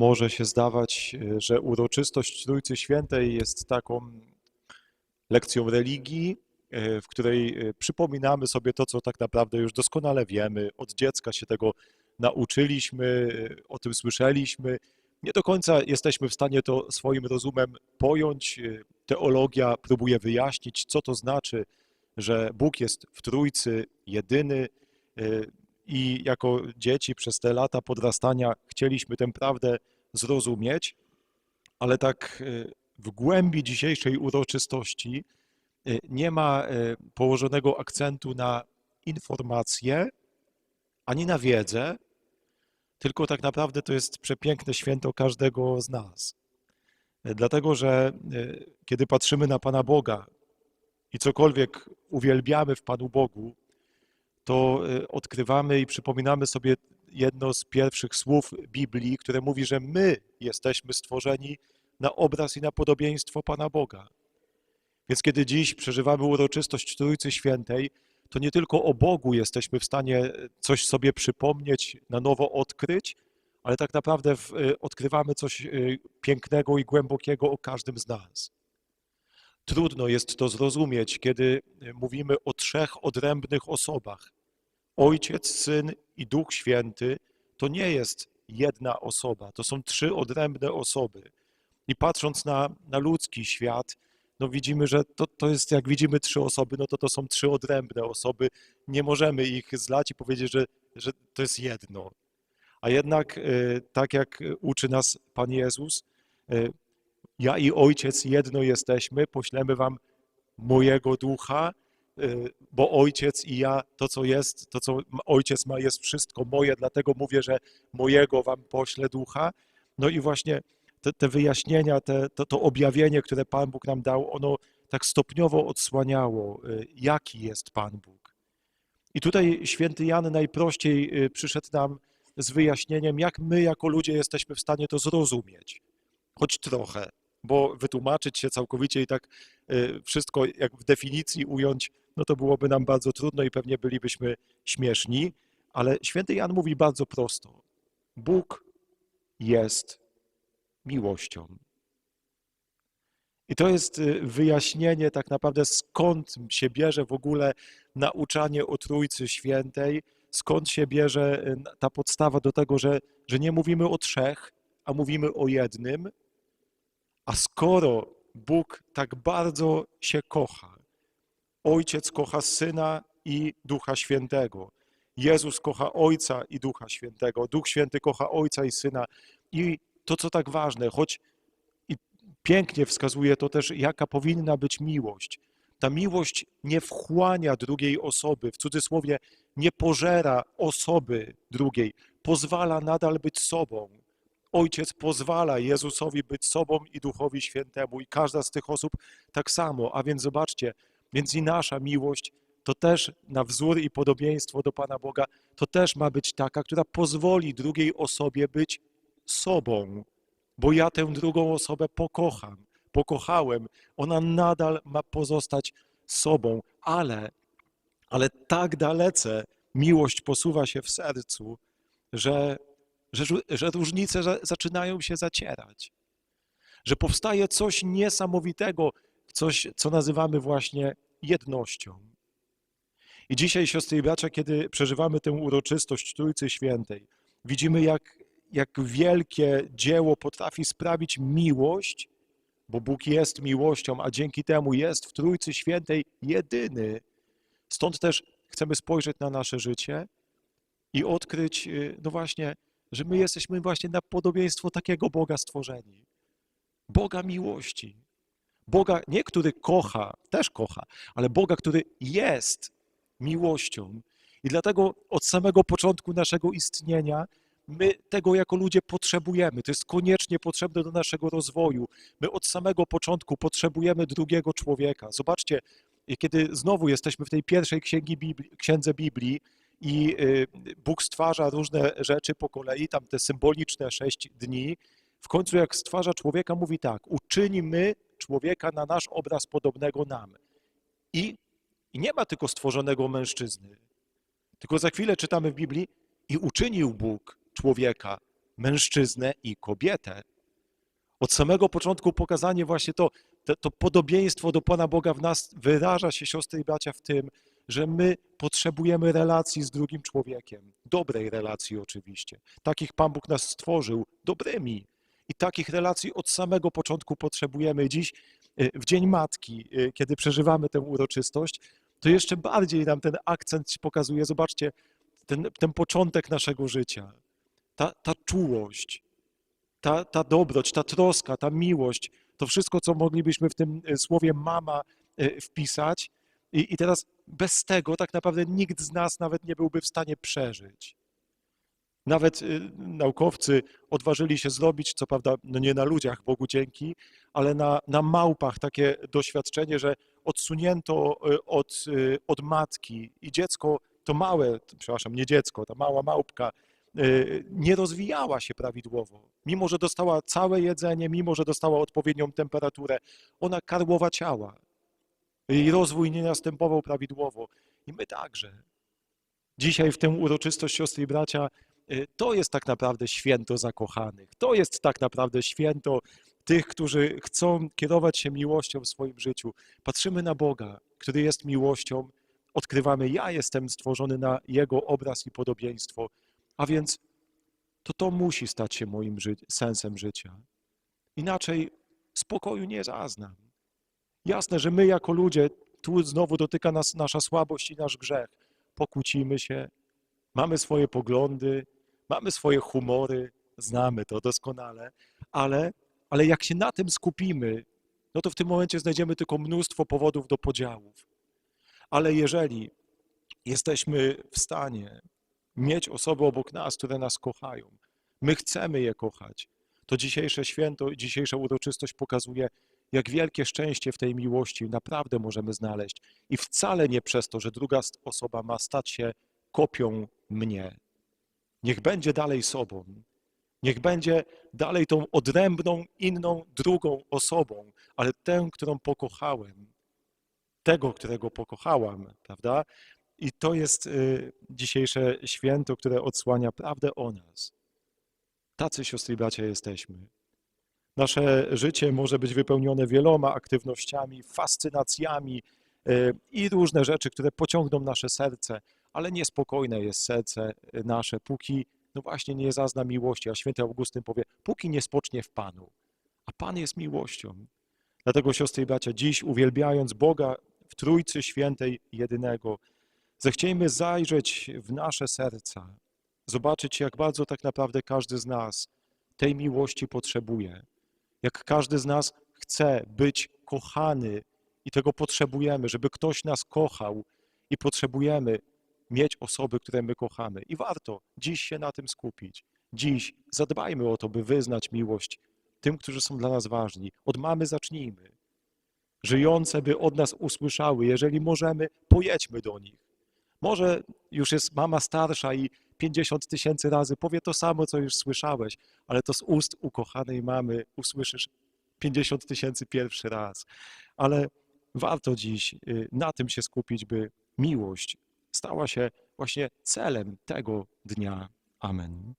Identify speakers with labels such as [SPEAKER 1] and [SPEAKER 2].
[SPEAKER 1] może się zdawać, e, że uroczystość Trójcy Świętej jest taką lekcją religii, e, w której e, przypominamy sobie to, co tak naprawdę już doskonale wiemy. Od dziecka się tego nauczyliśmy, o tym słyszeliśmy. Nie do końca jesteśmy w stanie to swoim rozumem pojąć. Teologia próbuje wyjaśnić, co to znaczy, że Bóg jest w Trójcy jedyny. I jako dzieci przez te lata podrastania chcieliśmy tę prawdę zrozumieć, ale tak e, w głębi dzisiejszej uroczystości e, nie ma e, położonego akcentu na informację ani na wiedzę, tylko tak naprawdę to jest przepiękne święto każdego z nas. Dlatego, że kiedy patrzymy na Pana Boga i cokolwiek uwielbiamy w Panu Bogu, to odkrywamy i przypominamy sobie jedno z pierwszych słów Biblii, które mówi, że my jesteśmy stworzeni na obraz i na podobieństwo Pana Boga. Więc kiedy dziś przeżywamy uroczystość Trójcy Świętej, to nie tylko o Bogu jesteśmy w stanie coś sobie przypomnieć, na nowo odkryć, ale tak naprawdę e, odkrywamy coś e, pięknego i głębokiego o każdym z nas. Trudno jest to zrozumieć, kiedy e, mówimy o trzech odrębnych osobach. Ojciec, Syn i Duch Święty to nie jest jedna osoba, to są trzy odrębne osoby. I patrząc na, na ludzki świat, no widzimy, że to, to jest, jak widzimy trzy osoby, no to to są trzy odrębne osoby. Nie możemy ich zlać i powiedzieć, że, że to jest jedno. A jednak, e, tak jak uczy nas Pan Jezus, e, ja i Ojciec jedno jesteśmy, poślemy wam mojego ducha, bo Ojciec i ja, to co jest, to co Ojciec ma, jest wszystko moje, dlatego mówię, że mojego wam poślę ducha. No i właśnie te, te wyjaśnienia, te, to, to objawienie, które Pan Bóg nam dał, ono tak stopniowo odsłaniało, e, jaki jest Pan Bóg. I tutaj święty Jan najprościej y, przyszedł nam z wyjaśnieniem, jak my jako ludzie jesteśmy w stanie to zrozumieć. Choć trochę, bo wytłumaczyć się całkowicie i tak y, wszystko jak w definicji ująć, no to byłoby nam bardzo trudno i pewnie bylibyśmy śmieszni, ale święty Jan mówi bardzo prosto. Bóg jest miłością. I to jest y, wyjaśnienie tak naprawdę, skąd się bierze w ogóle nauczanie o Trójcy Świętej, skąd się bierze y, ta podstawa do tego, że, że nie mówimy o trzech, a mówimy o jednym. A skoro Bóg tak bardzo się kocha, Ojciec kocha Syna i Ducha Świętego, Jezus kocha Ojca i Ducha Świętego, Duch Święty kocha Ojca i Syna. I to, co tak ważne, choć i pięknie wskazuje to też, jaka powinna być miłość. Ta miłość nie wchłania drugiej osoby, w cudzysłowie nie pożera osoby drugiej, pozwala nadal być sobą. Ojciec pozwala Jezusowi być sobą i Duchowi Świętemu, i każda z tych osób tak samo. A więc zobaczcie, więc i nasza miłość to też na wzór i podobieństwo do Pana Boga, to też ma być taka, która pozwoli drugiej osobie być sobą, bo ja tę drugą osobę pokocham, pokochałem, ona nadal ma pozostać sobą, ale, ale tak dalece miłość posuwa się w sercu, że, że, że różnice za- zaczynają się zacierać, że powstaje coś niesamowitego, coś, co nazywamy właśnie jednością. I dzisiaj, siostry i bracia, kiedy przeżywamy tę uroczystość Trójcy Świętej, widzimy, jak, jak wielkie dzieło potrafi sprawić miłość, bo Bóg jest miłością, a dzięki temu jest w Trójcy Świętej jedyny. Stąd też chcemy spojrzeć na nasze życie i odkryć, y, no właśnie, że my jesteśmy właśnie na podobieństwo takiego Boga stworzeni. Boga miłości. Boga, nie który kocha, też kocha, ale Boga, który jest miłością. I dlatego od samego początku naszego istnienia my tego jako ludzie potrzebujemy. To jest koniecznie potrzebne do naszego rozwoju. My od samego początku potrzebujemy drugiego człowieka. Zobaczcie, kiedy znowu jesteśmy w tej pierwszej księgi Biblii, księdze Biblii i y, Bóg stwarza różne rzeczy po kolei, tam te symboliczne sześć dni, w końcu jak stwarza człowieka, mówi tak, uczynimy człowieka na nasz obraz podobnego nam. I, I nie ma tylko stworzonego mężczyzny, tylko za chwilę czytamy w Biblii i uczynił Bóg człowieka mężczyznę i kobietę. Od samego początku pokazanie właśnie to, to, to podobieństwo do Pana Boga w nas wyraża się, siostry i bracia, w tym, że my potrzebujemy relacji z drugim człowiekiem. Dobrej relacji oczywiście. Takich Pan Bóg nas stworzył, dobrymi. I takich relacji od samego początku potrzebujemy. Dziś, y, w Dzień Matki, y, kiedy przeżywamy tę uroczystość, to jeszcze bardziej nam ten akcent pokazuje. Zobaczcie, ten, ten początek naszego życia, ta, ta czułość, ta, ta dobroć, ta troska, ta miłość, to wszystko, co moglibyśmy w tym y, słowie mama wpisać. I, I teraz bez tego tak naprawdę nikt z nas nawet nie byłby w stanie przeżyć. Nawet y, naukowcy odważyli się zrobić, co prawda no nie na ludziach, Bogu dzięki, ale na, na małpach takie doświadczenie, że odsunięto y, od, y, od matki i dziecko, to małe, przepraszam, nie dziecko, ta mała małpka, nie rozwijała się prawidłowo. Mimo, że dostała całe jedzenie, mimo, że dostała odpowiednią temperaturę, ona karłowaciała. Jej rozwój nie następował prawidłowo. I my także. Dzisiaj w tę uroczystość, siostry i bracia, to jest tak naprawdę święto zakochanych. To jest tak naprawdę święto tych, którzy chcą kierować się miłością w swoim życiu. Patrzymy na Boga, który jest miłością, odkrywamy, ja jestem stworzony na Jego obraz i podobieństwo, a więc to to musi stać się moim ży sensem życia. Inaczej spokoju nie zaznam. Jasne, że my jako ludzie, tu znowu dotyka nas nasza słabość i nasz grzech. Pokłócimy się, mamy swoje poglądy, mamy swoje humory, znamy to doskonale, ale, ale jak się na tym skupimy, no to w tym momencie znajdziemy tylko mnóstwo powodów do podziałów. Ale jeżeli jesteśmy w stanie mieć osoby obok nas, które nas kochają, my chcemy je kochać, to dzisiejsze święto, dzisiejsza uroczystość pokazuje, jak wielkie szczęście w tej miłości naprawdę możemy znaleźć. I wcale nie przez to, że druga osoba ma stać się kopią mnie. Niech będzie dalej sobą. Niech będzie dalej tą odrębną, inną, drugą osobą, ale tę, którą pokochałem. Tego, którego pokochałam, prawda? I to jest y, dzisiejsze święto, które odsłania prawdę o nas. Tacy siostry i bracia jesteśmy. Nasze życie może być wypełnione wieloma aktywnościami, fascynacjami y, i różne rzeczy, które pociągną nasze serce, ale niespokojne jest serce y, nasze, póki no właśnie nie zazna miłości. A święty Augustyn powie, póki nie spocznie w Panu. A Pan jest miłością. Dlatego, siostry i bracia, dziś uwielbiając Boga w Trójcy Świętej Jedynego, zechciejmy zajrzeć w nasze serca, zobaczyć, jak bardzo tak naprawdę każdy z nas tej miłości potrzebuje. Jak każdy z nas chce być kochany i tego potrzebujemy, żeby ktoś nas kochał i potrzebujemy mieć osoby, które my kochamy. I warto dziś się na tym skupić. Dziś zadbajmy o to, by wyznać miłość tym, którzy są dla nas ważni. Od mamy zacznijmy. Żyjące, by od nas usłyszały. Jeżeli możemy, pojedźmy do nich. Może już jest mama starsza i 50 tysięcy razy powie to samo, co już słyszałeś, ale to z ust ukochanej mamy usłyszysz 50 tysięcy pierwszy raz. Ale warto dziś y, na tym się skupić, by miłość stała się właśnie celem tego dnia. Amen.